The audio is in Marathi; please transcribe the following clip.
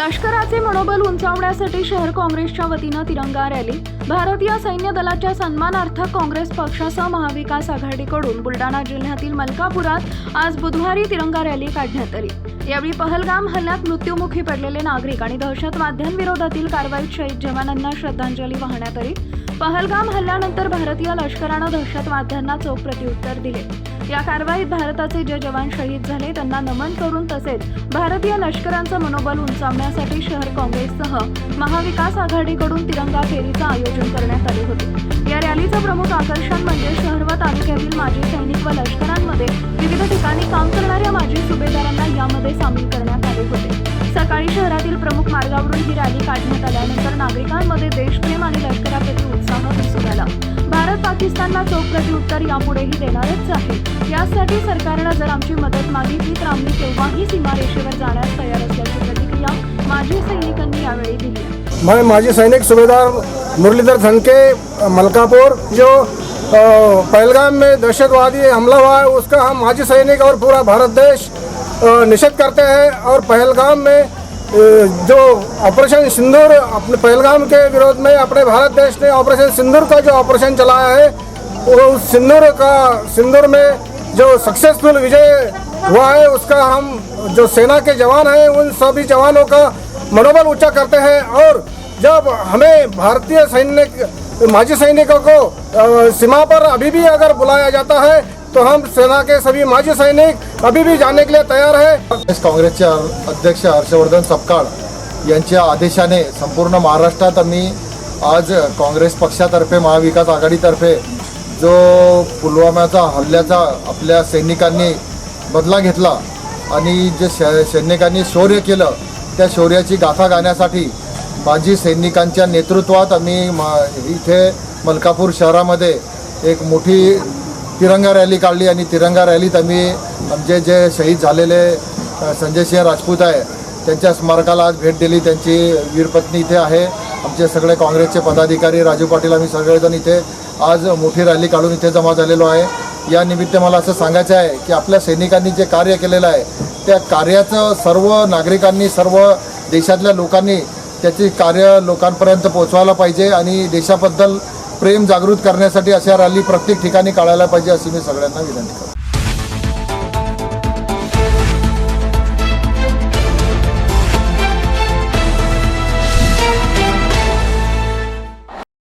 लष्कराचे मनोबल उंचावण्यासाठी शहर काँग्रेसच्या वतीनं तिरंगा रॅली. भारतीय सैन्य दलाच्या सन्मानार्थ काँग्रेस पक्षासह महाविकास आघाडीकडून बुलडाणा जिल्ह्यातील मलकापुरात आज बुधवारी तिरंगा रॅली काढण्यात आली. यावेळी पहलगाम हल्ल्यात मृत्युमुखी पडलेले नागरिक आणि दहशतवाद्यांविरोधातील कारवाईत शहीद जवानांना श्रद्धांजली वाहण्यात आली. पहलगाम हल्ल्यानंतर भारतीय लष्करानं दहशतवाद्यांना चोख प्रत्युत्तर दिले. या कारवाईत भारताचे जे जवान शहीद झाले त्यांना नमन करून तसेच भारतीय लष्करांचं मनोबल उंचावण्यासाठी शहर काँग्रेससह महाविकास आघाडीकडून तिरंगा फेरीचं आयोजन करण्यात आले होते. या रॅलीचं प्रमुख आकर्षण म्हणजे शहर व तालुक्यातील माजी सैनिक व लष्करांमध्ये विविध ठिकाणी काम करणाऱ्या माजी सुभेदारांना यामध्ये सामील करण्यात आले होते. सकाळी शहरातील प्रमुख मार्गावरून ही रॅली काढण्यात आल्यानंतर नागरिकांमध्ये देशप्रेम आणि लष्कर पाकिस्तानला चोख प्रत्युत्तर यापुढेही देणारच आहे. यासाठी सरकारनं जर आमची मदत मागितली तर आम्ही केव्हाही सीमारेषेवर जाण्यास तयार असल्याची प्रतिक्रिया माजी सैनिकांनी यावेळी दिली. मैं माजी सैनिक सुभेदार मुरलीधर धनके मलकापुर जो पहलगाम में दहशतवादी हमला हुआ है उसका हम माजी सैनिक और पूरा भारत देश निषेध करते हैं और पहलगाम में जो ऑपरेशन सिंदूर अपने पहलगाम के विरोध में अपने भारत देश ने ऑपरेशन सिंदूर का जो ऑपरेशन चलाया है, वो उस सिंदूर का, सिंदूर में जो सक्सेसफुल विजय हुआ है, उसका हम जो सेना के जवान हैं, उन सभी जवानों का मनोबल ऊँचा करते हैं और जब हमें भारतीय सैनिक, माजी सैनिकों को सीमा पर अभी भी अगर बुलाया जाता है तो हम सेना के सभी माजी सैनिक अभी भी जाने के लिए तयार है। काँग्रेसचे अध्यक्ष हर्षवर्धन सपकाळ यांच्या आदेशाने संपूर्ण महाराष्ट्रात आम्ही आज काँग्रेस पक्षातर्फे महाविकास आघाडीतर्फे जो पुलवामाचा हल्ल्याचा आपल्या सैनिकांनी बदला घेतला आणि जे सैनिकांनी शौर्य केलं त्या शौर्याची गाथा गाण्यासाठी माजी सैनिकांच्या नेतृत्वात आम्ही मा इथे मलकापूर शहरामध्ये एक मोठी तिरंगा रॅली काढली आणि तिरंगा रॅलीत आम्ही आमचे जे शहीद झालेले संजय सिंह राजपूत आहे त्यांच्या स्मारकाला आज भेट दिली. त्यांची वीरपत्नी इथे आहे. आमचे सगळे काँग्रेसचे पदाधिकारी राजू पाटील आम्ही सगळेजण इथे आज मोठी रॅली काढून इथे जमा झालेलो आहे. या निमित्त मला असं सांगायचं आहे की आपल्या सैनिकांनी जे कार्य केलेलं आहे त्या कार्याचं सर्व नागरिकांनी सर्व देशातल्या लोकांनी त्याची कार्य लोकांपर्यंत पोहोचवायला पाहिजे आणि देशाबद्दल प्रेम जागृत करण्यासाठी अशा रॅली प्रत्येक ठिकाणी काढायला पाहिजे अशी मी सगळ्यांना विनंती करतो.